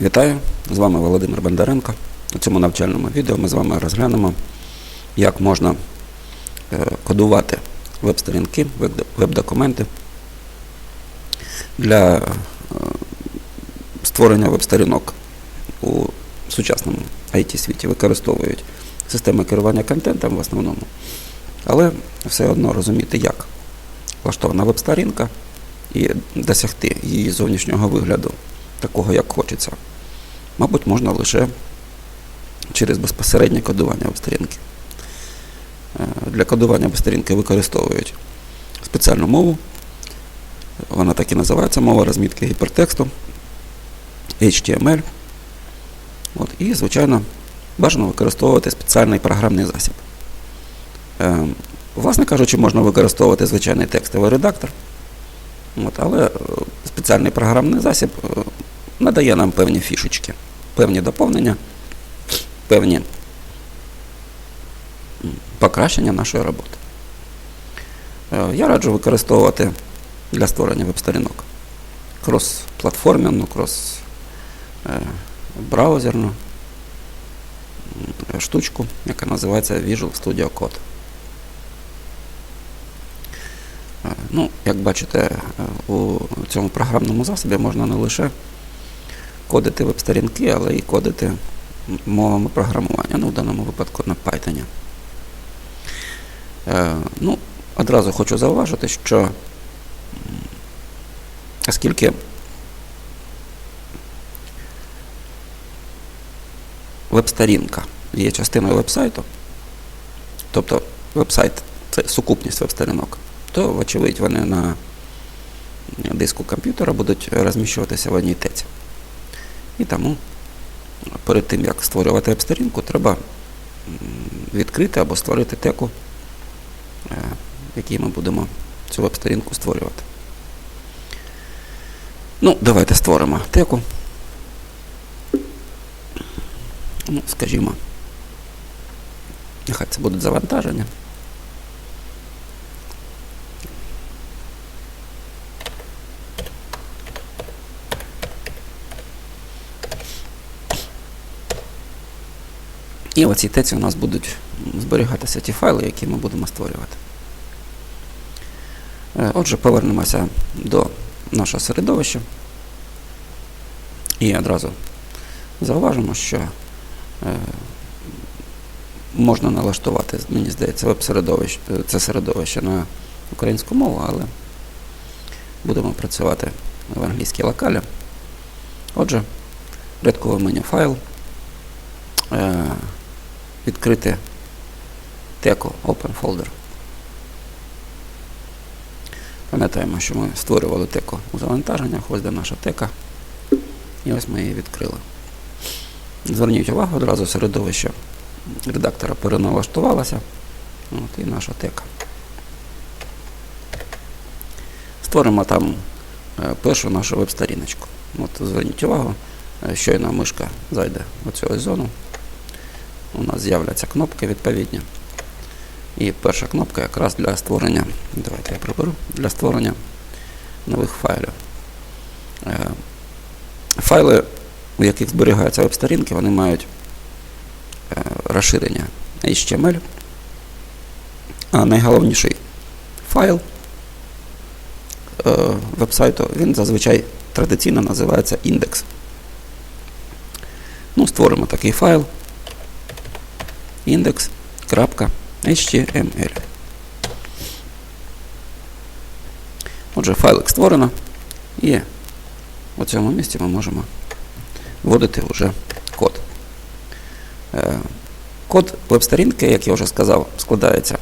Вітаю! З вами Володимир Бондаренко. У цьому навчальному відео ми з вами розглянемо, як можна е, кодувати веб-сторінки, веб- веб-документи для е, створення веб-сторінок у сучасному IT-світі використовують системи керування контентом в основному, але все одно розуміти, як влаштована веб-сторінка і досягти її зовнішнього вигляду, такого, як хочеться, мабуть, можна лише через безпосереднє кодування веб-сторінки. Е, Для кодування веб-сторінки використовують спеціальну мову. Вона так і називається мова розмітки гіпертексту HTML. От, і, звичайно, бажано використовувати спеціальний програмний засіб. Е, Власне кажучи, можна використовувати звичайний текстовий редактор, от, але е, спеціальний програмний засіб надає нам певні фішечки, певні доповнення, певні покращення нашої роботи. Е, Я раджу використовувати для створення веб-сторінок крос-платформенну, крос-браузерну штучку, яка називається Visual Studio Code. Е, Ну, як бачите, е, у цьому програмному засобі можна не лише кодити веб-сторінки, але і кодити мовами програмування, ну, в даному випадку на Python. Е, ну, одразу хочу зауважити, що оскільки веб-сторінка є частиною веб-сайту, тобто веб-сайт це сукупність веб-сторінок, то, вочевидь, вони на диску комп'ютера будуть розміщуватися в одній теці. І тому перед тим, як створювати веб-сторінку, треба відкрити або створити теку, е, в якій ми будемо цю веб-сторінку створювати. Ну, давайте створимо теку. Ну, скажімо, нехай це будуть завантаження. В цій теці у нас будуть зберігатися ті файли, які ми будемо створювати. Е, Отже, повернемося до нашого середовища. І одразу зауважимо, що е, можна налаштувати, мені здається, веб-середовище, е, це середовище на українську мову, але будемо працювати в англійській локалі. Отже, рядкове меню файл. Відкрити теку Open Folder. Пам'ятаємо, що ми створювали теку у завантаженнях, ось де наша тека. І ось ми її відкрили. Зверніть увагу, одразу середовище редактора переналаштувалося. От і наша тека. Створимо там е, першу нашу веб-сторіночку. Зверніть увагу, е, щойно мишка зайде в цю ось зону. У нас з'являться кнопки відповідні. І перша кнопка якраз для створення, давайте я приберу, для створення нових файлів. Е, Файли, у яких зберігаються веб-сторінки, вони мають е, розширення HTML. А найголовніший файл е, веб-сайту, він зазвичай традиційно називається індекс. Ну, створимо такий файл index.html. Отже, файлик створено, і у цьому місці ми можемо вводити вже код. Е, Код веб-сторінки, як я вже сказав, складається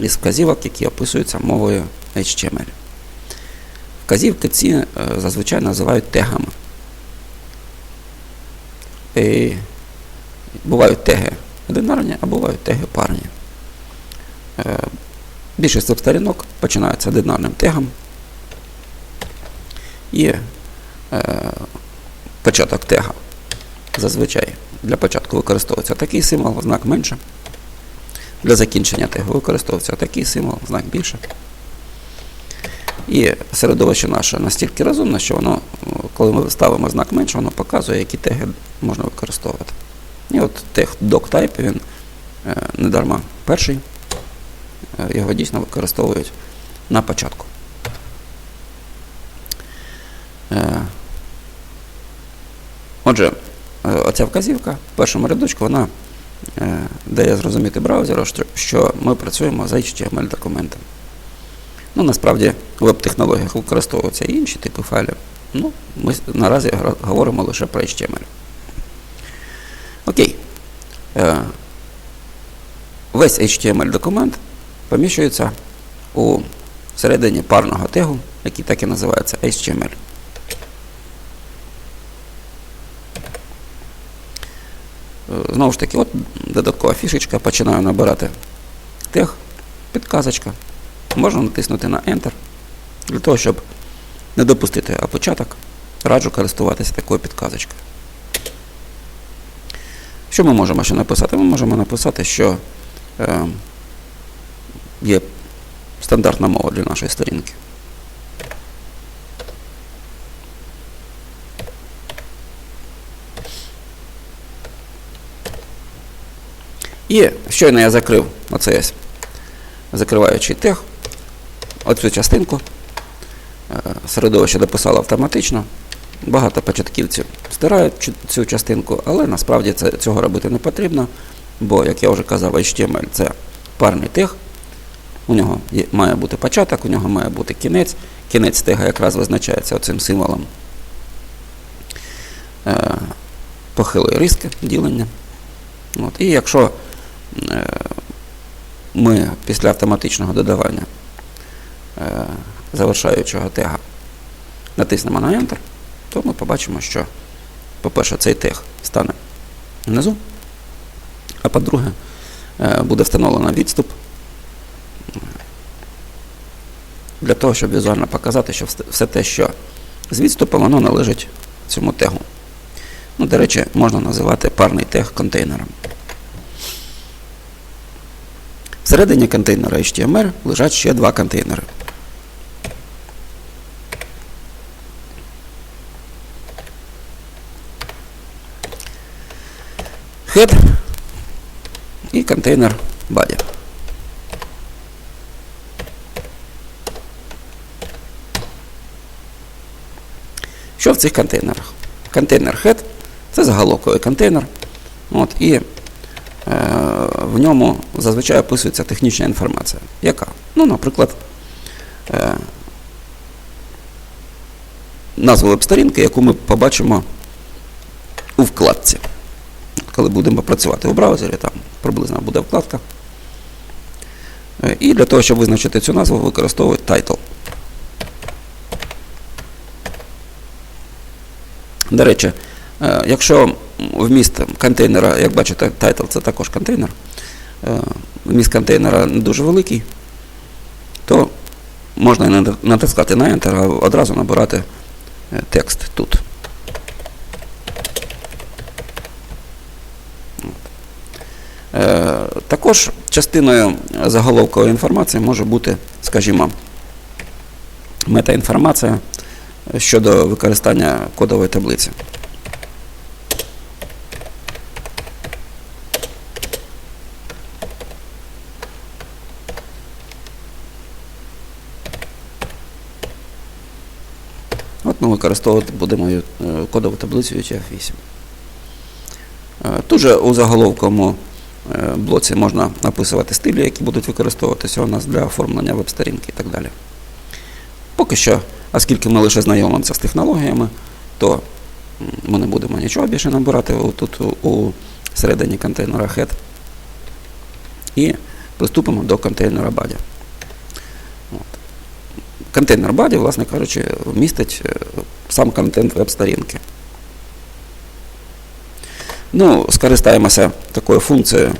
із вказівок, які описуються мовою HTML. Вказівки ці е, зазвичай називають тегами. І бувають теги одинарні, а бувають теги парні. Е, Більшість веб-сторінок починається одинарним тегом. І е, початок тега зазвичай для початку використовується такий символ, знак менше. Для закінчення тегу використовується такий символ, знак більше. І середовище наше настільки розумне, що воно коли ми ставимо знак менше, воно показує, які теги можна використовувати. І от тег doctype, він е, не дарма перший, е, його дійсно використовують на початку. Е, Отже, оця вказівка в першому рядочку, вона дає зрозуміти браузеру, що- ми працюємо з HTML-документом. Ну, насправді в веб-технологіях використовуються і інші типи файлів. Ну, ми наразі говоримо лише про HTML. Окей. Е, Весь HTML-документ поміщується у середині парного тегу, який так і називається HTML. Е, Знову ж таки, от додаткова фішечка, починаю набирати тег, підказочка. Можна натиснути на Enter для того, щоб не допустити опечаток, раджу користуватися такою підказочкою. Що ми можемо ще написати? Ми можемо написати, що е, є стандартна мова для нашої сторінки. І щойно я закрив оцей ось закриваючий тег, оцю частинку. е, Середовище дописало автоматично. Багато початківців стирають цю частинку, але насправді це, цього робити не потрібно, бо, як я вже казав, HTML це парний тег. У нього є, має бути початок, у нього має бути кінець. Кінець тега якраз визначається оцим символом е, похилої риски ділення. От. І якщо е, ми після автоматичного додавання е, завершаючого тега натиснемо на Enter, то ми побачимо, що, по-перше, цей тег стане внизу, а по-друге, е, буде встановлено відступ для того, щоб візуально показати, що все те, що з відступом, воно належить цьому тегу. Ну, до речі, можна називати парний тег контейнером. Всередині контейнера HTML лежать ще два контейнери. Head і контейнер body. Що в цих контейнерах? Контейнер head це заголовковий контейнер. От, і е, в ньому зазвичай описується технічна інформація. Яка? Ну, наприклад, е, назву веб-сторінки, яку ми побачимо у вкладці. Коли будемо працювати у браузері, там приблизно буде вкладка. Е, І для того, щоб визначити цю назву, використовують title. До речі, е, якщо вміст контейнера, як бачите, title це також контейнер, е, вміст контейнера не дуже великий, то можна натискати на Enter, а одразу набирати текст тут. Е, Також частиною заголовкової інформації може бути, скажімо, метаінформація щодо використання кодової таблиці. От ми використовувати будемо е, кодову таблицю UTF-8. Е, Тут же у заголовковому е, блоці можна написувати стилі, які будуть використовуватися у нас для оформлення веб-сторінки і так далі. Поки що, оскільки ми лише знайомимося з технологіями, то ми не будемо нічого більше набирати тут у, у середині контейнера head. І приступимо до контейнера body. От. Контейнер body, власне кажучи, містить е, сам контент веб-сторінки. Ну, скористаємося такою функцією,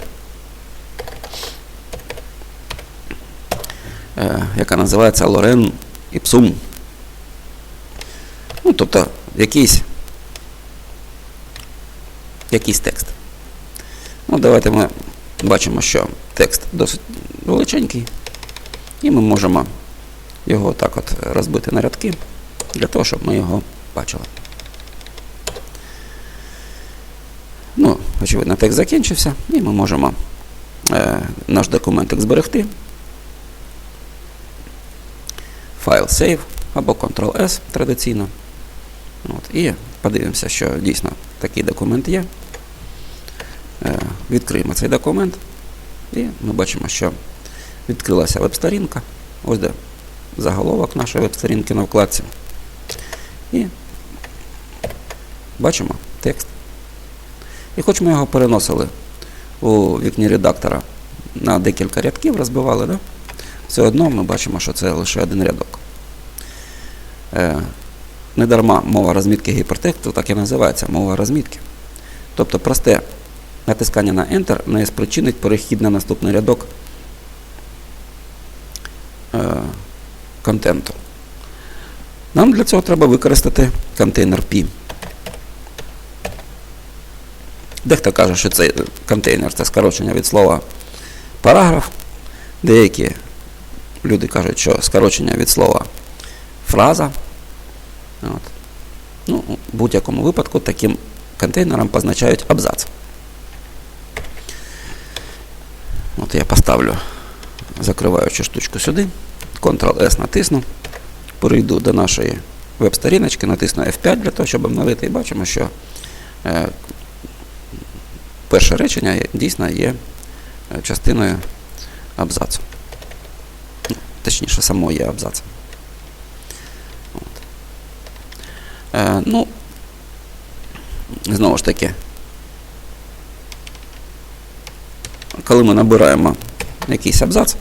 е, яка називається Loren Ipsum. Ну, тобто якийсь, якийсь текст. Ну, давайте ми бачимо, що текст досить величенький, і ми можемо його так от розбити на рядки, для того, щоб ми його бачили. Ну, очевидно, текст закінчився, і ми можемо е, наш документик зберегти. Файл Save або Ctrl-S традиційно. От, і подивимося, що дійсно такий документ є. Е, відкриємо цей документ. І ми бачимо, що відкрилася веб-сторінка. Ось де заголовок нашої веб-сторінки на вкладці. І бачимо текст. І хоч ми його переносили у вікні редактора на декілька рядків, розбивали, да? все одно ми бачимо, що це лише один рядок. Е, недарма мова розмітки гіпертексту так і називається мова розмітки. Тобто просте натискання на Enter не спричинить перехід на наступний рядок е, контенту. Нам для цього треба використати контейнер P. Дехто каже, що цей контейнер це скорочення від слова параграф. Деякі люди кажуть, що скорочення від слова фраза. От. Ну, в будь-якому випадку таким контейнером позначають абзац. От я поставлю закриваючу штучку сюди, Ctrl-S натисну, перейду до нашої веб-сторіночки, натисну F5 для того, щоб обновити, і бачимо, що е, перше речення дійсно є е, частиною абзацу. Ну, Точніше, само є абзацем. От. Е, ну, знову ж таки, коли ми набираємо якийсь абзац,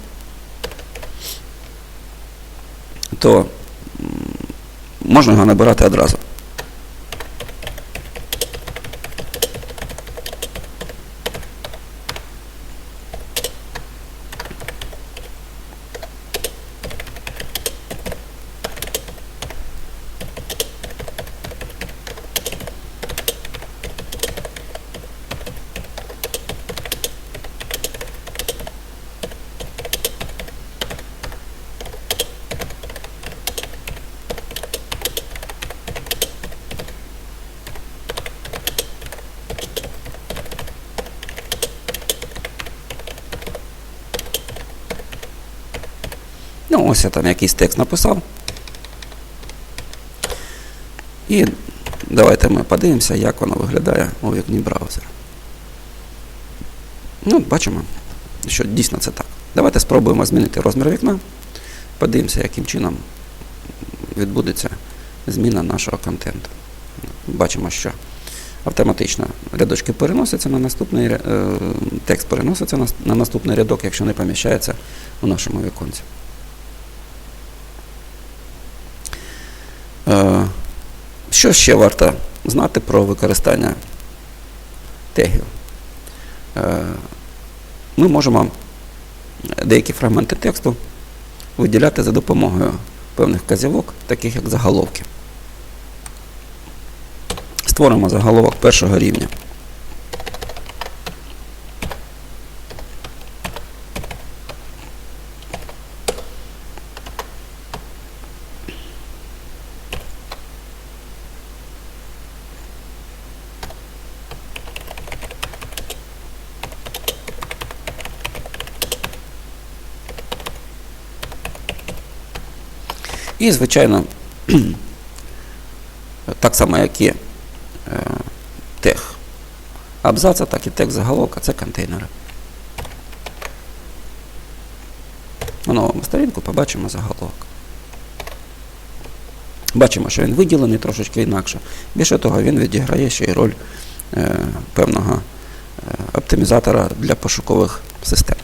то можна його набирати одразу. Ось я там якийсь текст написав. І давайте ми подивимося, як воно виглядає у вікні браузера. Ну, бачимо, що дійсно це так. Давайте спробуємо змінити розмір вікна. Подивимося, яким чином відбудеться зміна нашого контенту. Бачимо, що автоматично рядочки переносяться на наступний е, текст переноситься на наступний рядок, якщо не поміщається у нашому віконці. Е, Що ще варто знати про використання тегів? Е, Ми можемо деякі фрагменти тексту виділяти за допомогою певних казівок, таких як заголовки. Створимо заголовок першого рівня. І, звичайно, так само, як і е, тег абзаца, так і текст заголовка це контейнери. На новому сторінку побачимо заголовок. Бачимо, що він виділений трошечки інакше. Більше того, він відіграє ще й роль е, певного е, оптимізатора для пошукових систем.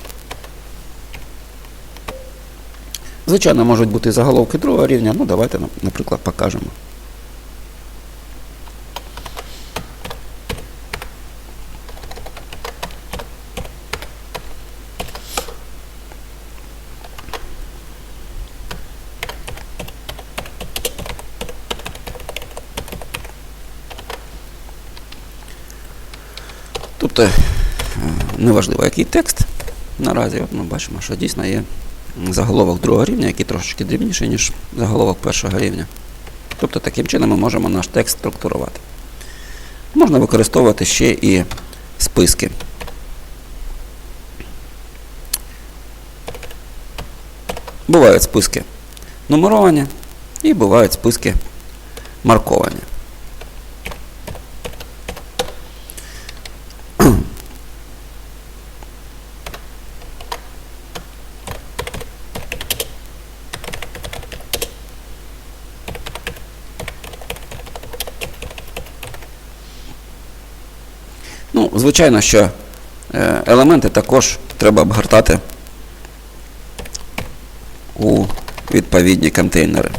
Звичайно, можуть бути заголовки другого рівня, ну давайте, нап- наприклад, покажемо. Тобто, е, неважливо, який текст. Наразі ми бачимо, що дійсно є заголовок другого рівня, який трошечки дрібніший, ніж заголовок першого рівня. Тобто таким чином ми можемо наш текст структурувати. Можна використовувати ще і списки. Бувають списки нумеровані і бувають списки марковані. Ну, звичайно, що е, елементи також треба обгортати у відповідні контейнери.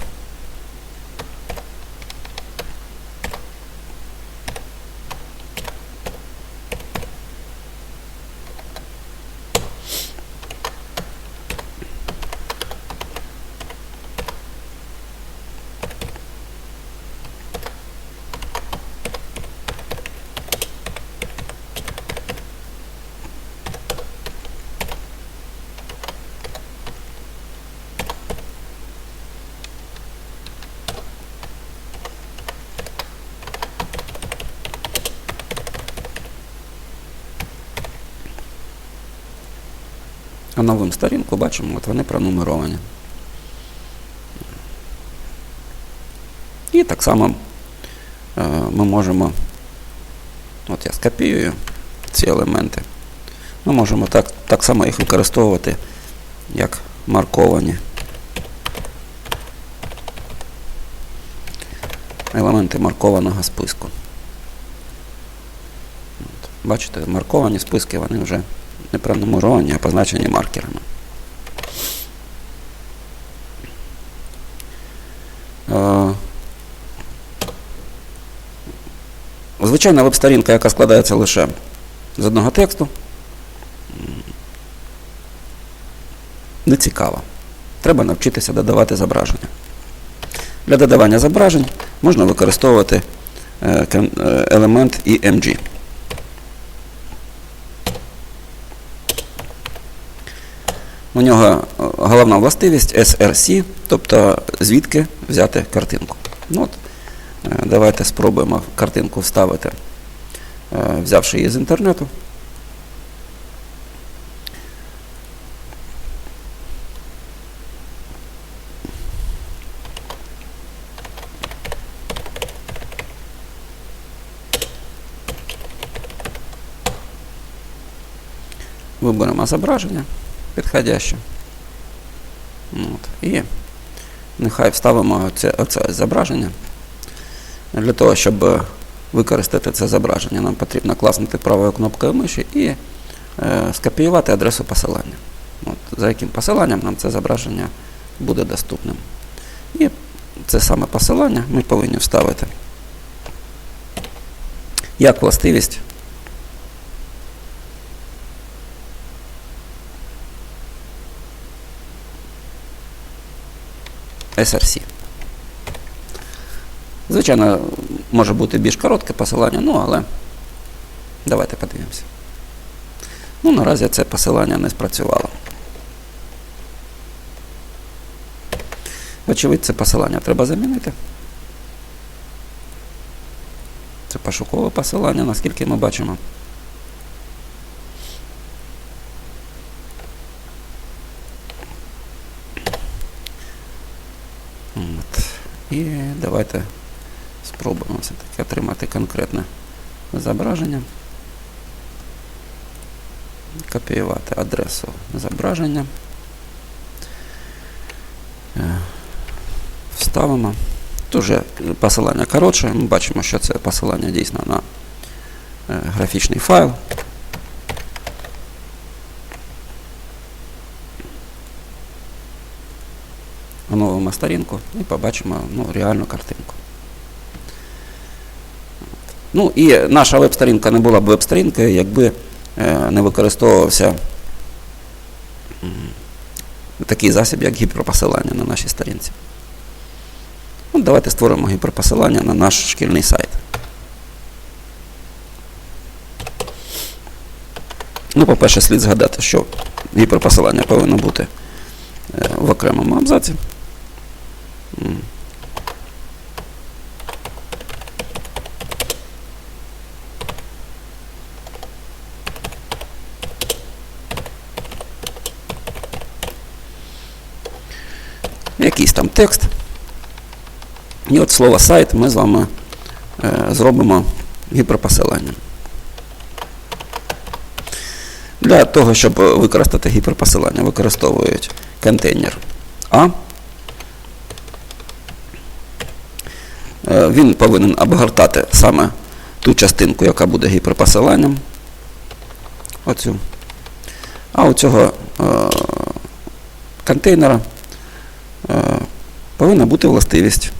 А новим сторінку бачимо, от вони пронумеровані. І так само е, ми можемо, от я скопіюю ці елементи, ми можемо так, так само їх використовувати, як марковані. Елементи маркованого списку. Бачите, марковані списки, вони вже не пронумеровані, а позначені маркерами. Е, Звичайна веб-сторінка, яка складається лише з одного тексту, не цікава. Треба навчитися додавати зображення. Для додавання зображень можна використовувати е, е, елемент EMG. У нього е, головна властивість SRC, тобто звідки взяти картинку. Ну, от, е, давайте спробуємо картинку вставити, е, взявши її з інтернету. Виберемо зображення підходяще. От. І нехай вставимо оце, оце зображення. Для того, щоб е, використати це зображення, нам потрібно класнути правою кнопкою миші і е, скопіювати адресу посилання. От, за яким посиланням нам це зображення буде доступним. І це саме посилання ми повинні вставити як властивість SRC. Звичайно, може бути більш коротке посилання, ну але давайте подивимося. Ну, наразі це посилання не спрацювало. Вочевидь, це посилання треба замінити. Це пошукове посилання, наскільки ми бачимо. От. І давайте спробуємо все-таки отримати конкретне зображення. Копіювати адресу зображення. Е, Вставимо. Тут посилання коротше. Ми бачимо, що це посилання дійсно на е, графічний файл. Оновимо сторінку і побачимо ну, реальну картинку. Ну і наша веб-сторінка не була б веб-сторінкою, якби е, не використовувався такий засіб, як гіперпосилання на нашій сторінці. Ну, давайте створимо гіперпосилання на наш шкільний сайт. Ну, по-перше, слід згадати, що гіперпосилання повинно бути е, в окремому абзаці. Якийсь там текст. І от слово сайт ми з вами е, зробимо гіперпосилання. Для того, щоб використати гіперпосилання, використовують контейнер А. Він повинен обгортати саме ту частинку, яка буде гіперпосиланням. Оцю. А у цього е, контейнера е, повинна бути властивість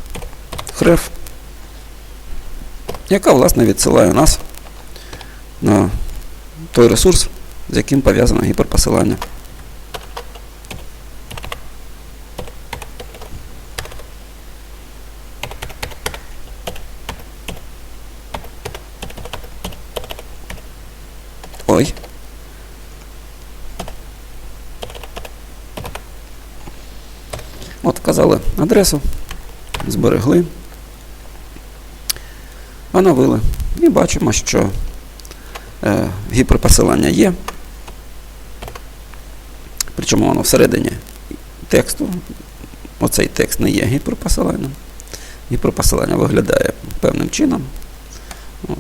href, яка, власне, відсилає нас на той ресурс, з яким пов'язано гіперпосилання. Адресу, зберегли, оновили. І бачимо, що е, гіперпосилання є. Причому воно всередині тексту. Оцей текст не є гіперпосиланням. Гіперпосилання виглядає певним чином. От.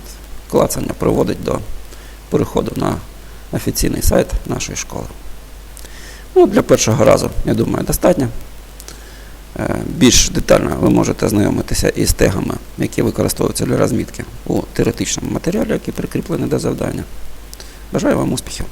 Клацання приводить до переходу на офіційний сайт нашої школи. Ну, для першого разу, я думаю, достатньо. Е, Більш детально ви можете знайомитися із тегами, які використовуються для розмітки у теоретичному матеріалі, який прикріплений до завдання. Бажаю вам успіхів!